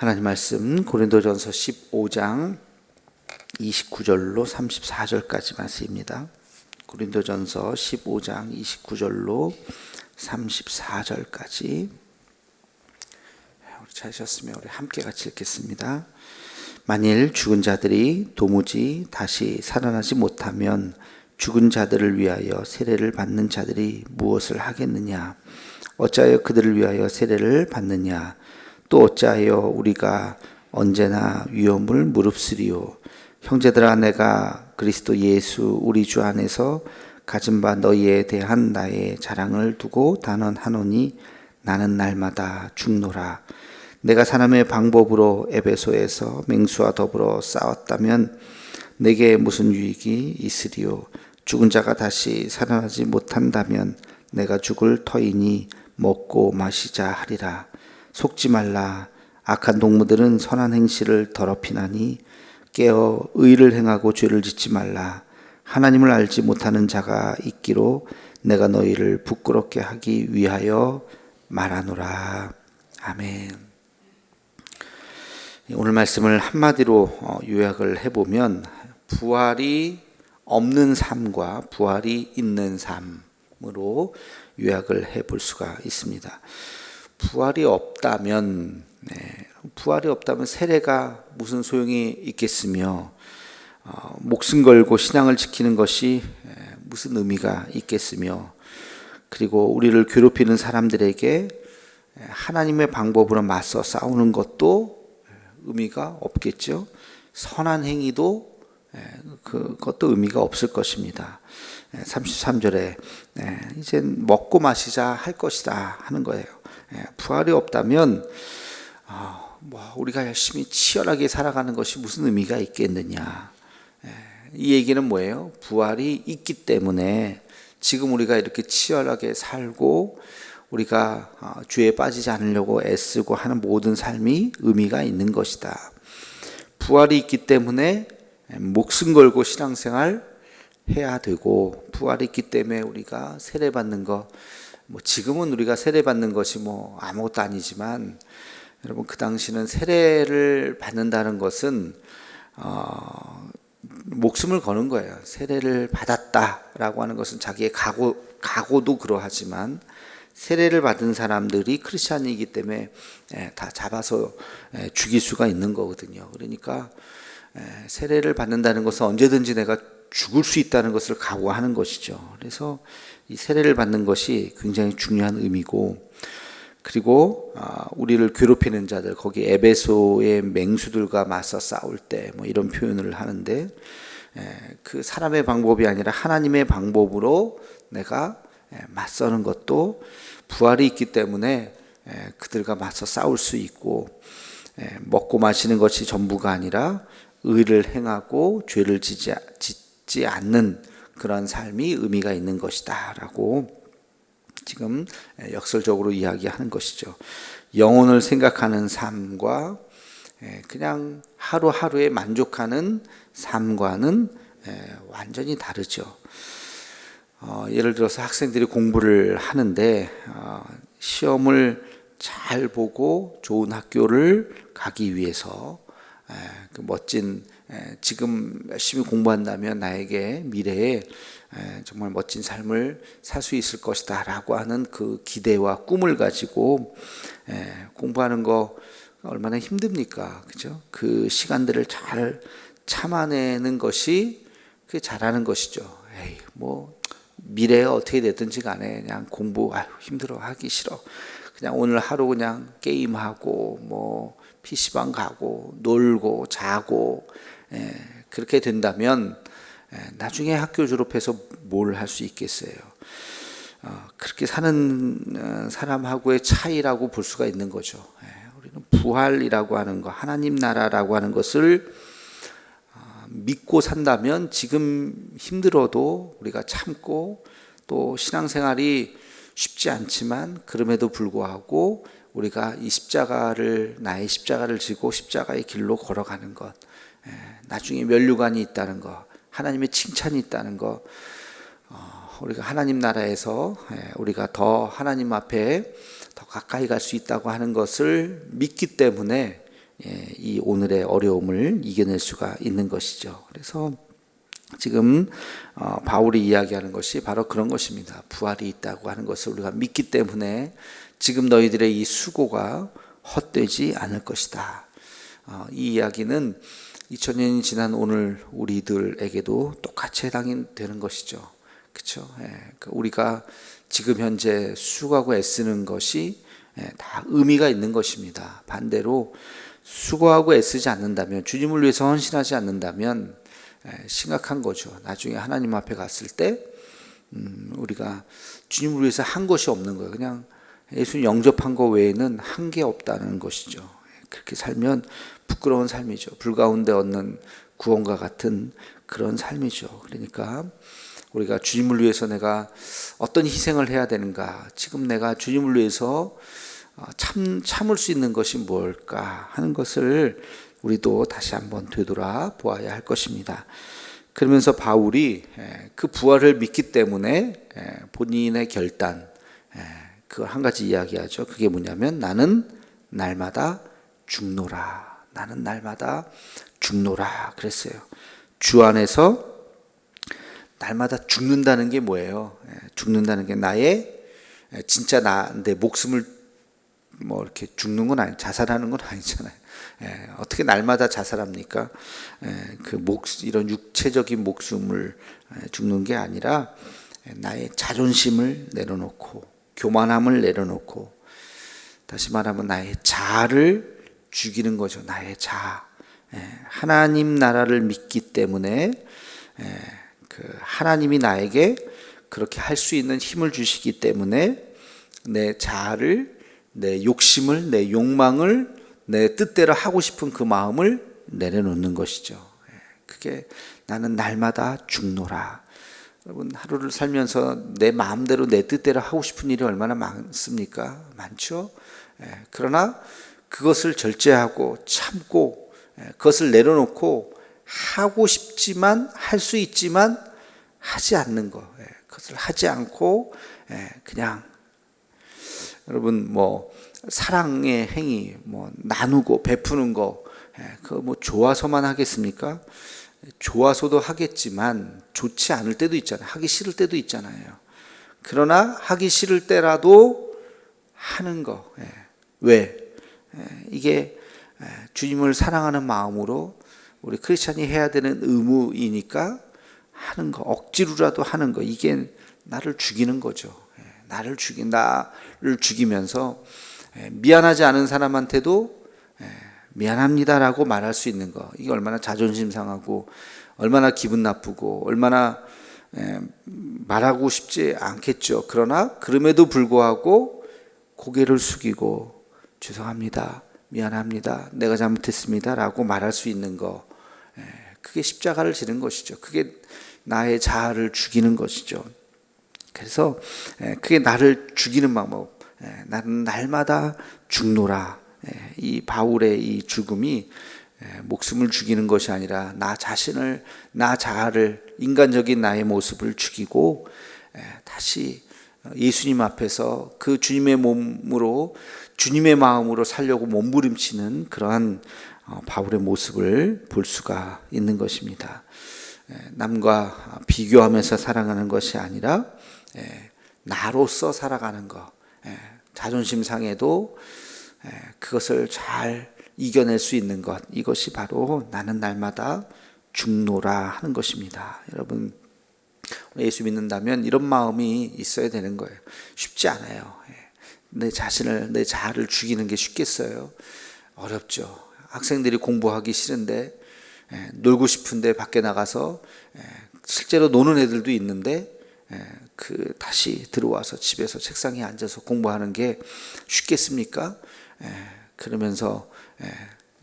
하나님 말씀 고린도전서 15장 29절로 34절까지 말씀입니다. 고린도전서 15장 29절로 34절까지 우리 찾으셨으면 우리 함께 같이 읽겠습니다. 만일 죽은 자들이 도무지 다시 살아나지 못하면 죽은 자들을 위하여 세례를 받는 자들이 무엇을 하겠느냐? 어찌하여 그들을 위하여 세례를 받느냐? 또 어찌하여 우리가 언제나 위험을 무릅쓰리요? 형제들아 내가 그리스도 예수 우리 주 안에서 가진 바 너희에 대한 나의 자랑을 두고 단언하노니 나는 날마다 죽노라. 내가 사람의 방법으로 에베소에서 맹수와 더불어 싸웠다면 내게 무슨 유익이 있으리요? 죽은 자가 다시 살아나지 못한다면 내가 죽을 터이니 먹고 마시자 하리라. 속지 말라. 악한 동무들은 선한 행실을 더럽히나니 깨어 의를 행하고 죄를 짓지 말라. 하나님을 알지 못하는 자가 있기로 내가 너희를 부끄럽게 하기 위하여 말하노라. 아멘. 오늘 말씀을 한마디로 어, 요약을 해보면 부활이 없는 삶과 부활이 있는 삶으로 요약을 해볼 수가 있습니다. 부활이 없다면 네, 부활이 없다면 세례가 무슨 소용이 있겠으며 어, 목숨 걸고 신앙을 지키는 것이 무슨 의미가 있겠으며 그리고 우리를 괴롭히는 사람들에게 하나님의 방법으로 맞서 싸우는 것도 의미가 없겠죠. 선한 행위도 그것도 의미가 없을 것입니다. 33절에 이제 먹고 마시자 할 것이다 하는 거예요. 부활이 없다면 뭐 우리가 열심히 치열하게 살아가는 것이 무슨 의미가 있겠느냐. 이 얘기는 뭐예요? 부활이 있기 때문에 지금 우리가 이렇게 치열하게 살고 우리가 어, 죄에 빠지지 않으려고 애쓰고 하는 모든 삶이 의미가 있는 것이다. 부활이 있기 때문에 목숨 걸고 신앙생활 해야 되고 부활이 있기 때문에 우리가 세례 받는 거 뭐 지금은 우리가 세례 받는 것이 뭐 아무것도 아니지만 여러분 그 당시는 세례를 받는다는 것은 어, 목숨을 거는 거예요. 세례를 받았다라고 하는 것은 자기의 각오 각오도 그러하지만 세례를 받은 사람들이 크리스천이기 때문에 예, 다 잡아서 예, 죽일 수가 있는 거거든요. 그러니까 예, 세례를 받는다는 것은 언제든지 내가 죽을 수 있다는 것을 각오하는 것이죠. 그래서 이 세례를 받는 것이 굉장히 중요한 의미고 그리고 아, 우리를 괴롭히는 자들 거기 에베소의 맹수들과 맞서 싸울 때 뭐 이런 표현을 하는데 그 사람의 방법이 아니라 하나님의 방법으로 내가 맞서는 것도 부활이 있기 때문에 그들과 맞서 싸울 수 있고 먹고 마시는 것이 전부가 아니라 의를 행하고 죄를 짓지, 짓지 않는 그런 삶이 의미가 있는 것이다라고 지금 역설적으로 이야기하는 것이죠. 영혼을 생각하는 삶과 그냥 하루하루에 만족하는 삶과는 완전히 다르죠. 어, 예를 들어서 학생들이 공부를 하는데 어, 시험을 잘 보고 좋은 학교를 가기 위해서 에, 그 멋진 에, 지금 열심히 공부한다면 나에게 미래에 에, 정말 멋진 삶을 살 수 있을 것이다 라고 하는 그 기대와 꿈을 가지고 공부하는 거 얼마나 힘듭니까, 그죠? 그 시간들을 잘 참아내는 것이 그 잘하는 것이죠. 에이, 뭐 미래가 어떻게 됐든지 간에 그냥 공부 아유 힘들어 하기 싫어. 그냥 오늘 하루 그냥 게임하고 뭐 PC방 가고 놀고 자고 예, 그렇게 된다면 예, 나중에 학교 졸업해서 뭘 할 수 있겠어요. 어, 그렇게 사는 어, 사람하고의 차이라고 볼 수가 있는 거죠. 예, 우리는 부활이라고 하는 거, 하나님 나라라고 하는 것을 믿고 산다면 지금 힘들어도 우리가 참고 또 신앙생활이 쉽지 않지만 그럼에도 불구하고 우리가 이 십자가를 나의 십자가를 지고 십자가의 길로 걸어가는 것, 예, 나중에 면류관이 있다는 것, 하나님의 칭찬이 있다는 것, 어, 우리가 하나님 나라에서 예, 우리가 더 하나님 앞에 더 가까이 갈 수 있다고 하는 것을 믿기 때문에 예, 이 오늘의 어려움을 이겨낼 수가 있는 것이죠. 그래서 지금 어, 바울이 이야기하는 것이 바로 그런 것입니다. 부활이 있다고 하는 것을 우리가 믿기 때문에 지금 너희들의 이 수고가 헛되지 않을 것이다. 어, 이 이야기는 2000년이 지난 오늘 우리들에게도 똑같이 해당이 되는 것이죠. 그렇죠? 우리가 지금 현재 수고하고 애쓰는 것이 예, 다 의미가 있는 것입니다. 반대로 수고하고 애쓰지 않는다면 주님을 위해서 헌신하지 않는다면 예, 심각한 거죠. 나중에 하나님 앞에 갔을 때 음, 우리가 주님을 위해서 한 것이 없는 거예요. 그냥 예수 영접한 것 외에는 한 게 없다는 것이죠. 예, 그렇게 살면 부끄러운 삶이죠. 불 가운데 얻는 구원과 같은 그런 삶이죠. 그러니까 우리가 주님을 위해서 내가 어떤 희생을 해야 되는가? 지금 내가 주님을 위해서 어, 참 참을 수 있는 것이 뭘까 하는 것을 우리도 다시 한번 되돌아 보아야 할 것입니다. 그러면서 바울이 예, 그 부활을 믿기 때문에 예, 본인의 결단 그한 가지 이야기하죠. 그게 뭐냐면 나는 날마다 죽노라. 나는 날마다 죽노라 그랬어요. 주 안에서 날마다 죽는다는 게 뭐예요? 예, 죽는다는 게 나의 예, 진짜 나 내 목숨을 뭐 이렇게 죽는 건 아니 자살하는 건 아니잖아요. 예, 어떻게 날마다 자살합니까? 예, 그 목 이런 육체적인 목숨을 예, 죽는 게 아니라 예, 나의 자존심을 내려놓고 교만함을 내려놓고 다시 말하면 나의 자아를 죽이는 거죠. 나의 자아. 예, 하나님 나라를 믿기 때문에 예, 그 하나님이 나에게 그렇게 할 수 있는 힘을 주시기 때문에 내 자아를 내 욕심을 내 욕망을 내 뜻대로 하고 싶은 그 마음을 내려놓는 것이죠. 예, 그게 나는 날마다 죽노라. 여러분 하루를 살면서 내 마음대로 내 뜻대로 하고 싶은 일이 얼마나 많습니까? 많죠. 예, 그러나 그것을 절제하고 참고 예, 그것을 내려놓고 하고 싶지만 할 수 있지만 하지 않는 거. 예, 그것을 하지 않고 예, 그냥 여러분 뭐 사랑의 행위 뭐 나누고 베푸는 거 예, 그거 뭐 좋아서만 하겠습니까? 좋아서도 하겠지만 좋지 않을 때도 있잖아요. 하기 싫을 때도 있잖아요. 그러나 하기 싫을 때라도 하는 거. 왜? 이게 주님을 사랑하는 마음으로 우리 크리스찬이 해야 되는 의무이니까 하는 거 억지로라도 하는 거 이게 나를 죽이는 거죠. 예, 나를 죽인 나를 죽이면서 예, 미안하지 않은 사람한테도 예, 미안합니다라고 말할 수 있는 거 이게 얼마나 자존심 상하고 얼마나 기분 나쁘고 얼마나 말하고 싶지 않겠죠. 그러나 그럼에도 불구하고 고개를 숙이고 죄송합니다. 미안합니다. 내가 잘못했습니다 라고 말할 수 있는 거 그게 십자가를 지는 것이죠. 그게 나의 자아를 죽이는 것이죠. 그래서 그게 나를 죽이는 방법. 나는 날마다 죽노라. 이 바울의 이 죽음이 목숨을 죽이는 것이 아니라 나 자신을 나 자아를 인간적인 나의 모습을 죽이고 다시 예수님 앞에서 그 주님의 몸으로 주님의 마음으로 살려고 몸부림치는 그러한 어, 바울의 모습을 볼 수가 있는 것입니다. 남과 비교하면서 살아가는 것이 아니라 나로서 살아가는 것. 자존심 상해도 그것을 잘 이겨낼 수 있는 것. 이것이 바로 나는 날마다 죽노라 하는 것입니다. 여러분 예수 믿는다면 이런 마음이 있어야 되는 거예요. 쉽지 않아요. 내 자신을 내 자아를 죽이는 게 쉽겠어요. 어렵죠. 학생들이 공부하기 싫은데 예, 놀고 싶은데 밖에 나가서 예, 실제로 노는 애들도 있는데 예, 그 다시 들어와서 집에서 책상에 앉아서 공부하는 게 쉽겠습니까? 그러면서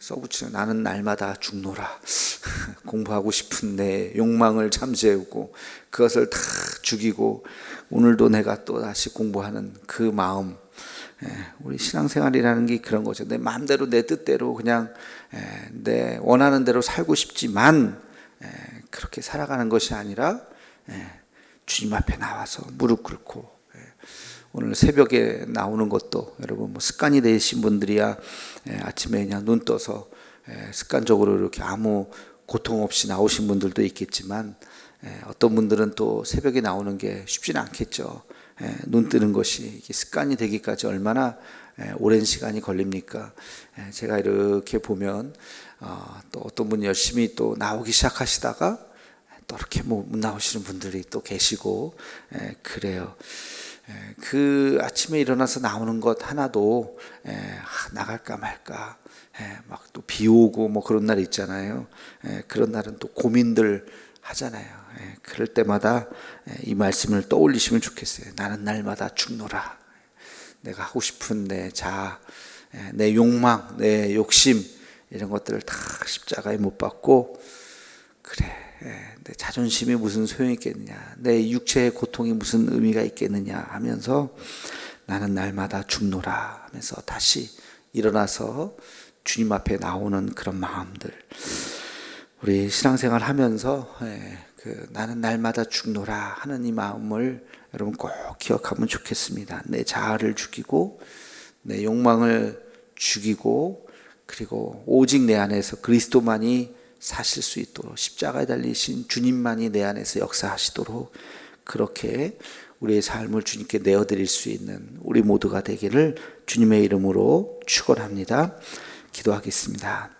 써붙이는 나는 날마다 죽노라 공부하고 싶은 내 욕망을 잠재우고 그것을 다 죽이고 오늘도 내가 또 다시 공부하는 그 마음 예, 우리 신앙생활이라는 게 그런 거죠. 내 마음대로 내 뜻대로 그냥 예, 내 원하는 대로 살고 싶지만 예, 그렇게 살아가는 것이 아니라 주님 앞에 나와서 무릎 꿇고 오늘 새벽에 나오는 것도 여러분 뭐 습관이 되신 분들이야 아침에 그냥 눈 떠서 에, 습관적으로 이렇게 아무 고통 없이 나오신 분들도 있겠지만 에, 어떤 분들은 또 새벽에 나오는 게 쉽지는 않겠죠. 에, 눈 뜨는 것이 습관이 되기까지 얼마나 에, 오랜 시간이 걸립니까? 에, 제가 이렇게 보면 어, 또 어떤 분 열심히 또 나오기 시작하시다가 또 이렇게 뭐못 나오시는 분들이 또 계시고 에, 그래요. 에, 그 아침에 일어나서 나오는 것 하나도 에, 아, 나갈까 말까 막 또 비 오고 뭐 그런 날 있잖아요. 에, 그런 날은 또 고민들 하잖아요. 에, 그럴 때마다 에, 이 말씀을 떠올리시면 좋겠어요. 나는 날마다 죽노라. 내가 하고 싶은 내 에, 내 욕망, 내 욕심 이런 것들을 다 십자가에 못 받고 그래 예, 내 자존심이 무슨 소용이 있겠느냐 내 육체의 고통이 무슨 의미가 있겠느냐 하면서 나는 날마다 죽노라 하면서 다시 일어나서 주님 앞에 나오는 그런 마음들 우리 신앙생활 하면서 예, 그 나는 날마다 죽노라 하는 이 마음을 여러분 꼭 기억하면 좋겠습니다. 내 자아를 죽이고 내 욕망을 죽이고 그리고 오직 내 안에서 그리스도만이 사실 수 있도록 십자가에 달리신 주님만이 내 안에서 역사하시도록 그렇게 우리의 삶을 주님께 내어드릴 수 있는 우리 모두가 되기를 주님의 이름으로 축원합니다. 기도하겠습니다.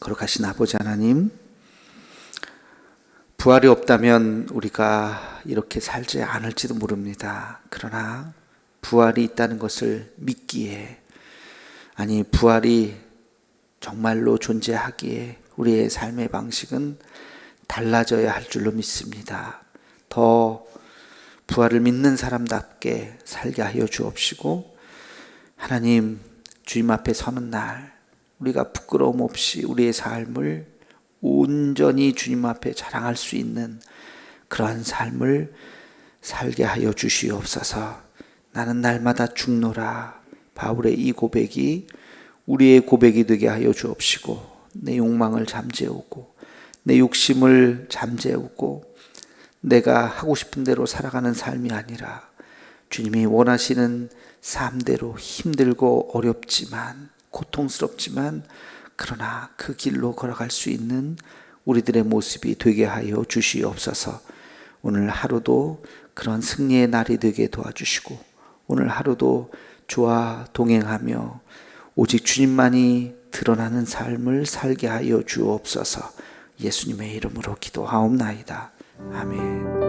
거룩하신 아버지 하나님, 부활이 없다면 우리가 이렇게 살지 않을지도 모릅니다. 그러나 부활이 있다는 것을 믿기에 아니 부활이 정말로 존재하기에 우리의 삶의 방식은 달라져야 할 줄로 믿습니다. 더 부활을 믿는 사람답게 살게 하여 주옵시고 하나님 주님 앞에 서는 날 우리가 부끄러움 없이 우리의 삶을 온전히 주님 앞에 자랑할 수 있는 그러한 삶을 살게 하여 주시옵소서. 나는 날마다 죽노라. 바울의 이 고백이 우리의 고백이 되게 하여 주옵시고 내 욕망을 잠재우고 내 욕심을 잠재우고 내가 하고 싶은 대로 살아가는 삶이 아니라 주님이 원하시는 삶대로 힘들고 어렵지만 고통스럽지만 그러나 그 길로 걸어갈 수 있는 우리들의 모습이 되게 하여 주시옵소서. 오늘 하루도 그런 승리의 날이 되게 도와주시고 오늘 하루도 주와 동행하며 오직 주님만이 드러나는 삶을 살게 하여 주옵소서. 예수님의 이름으로 기도하옵나이다. 아멘.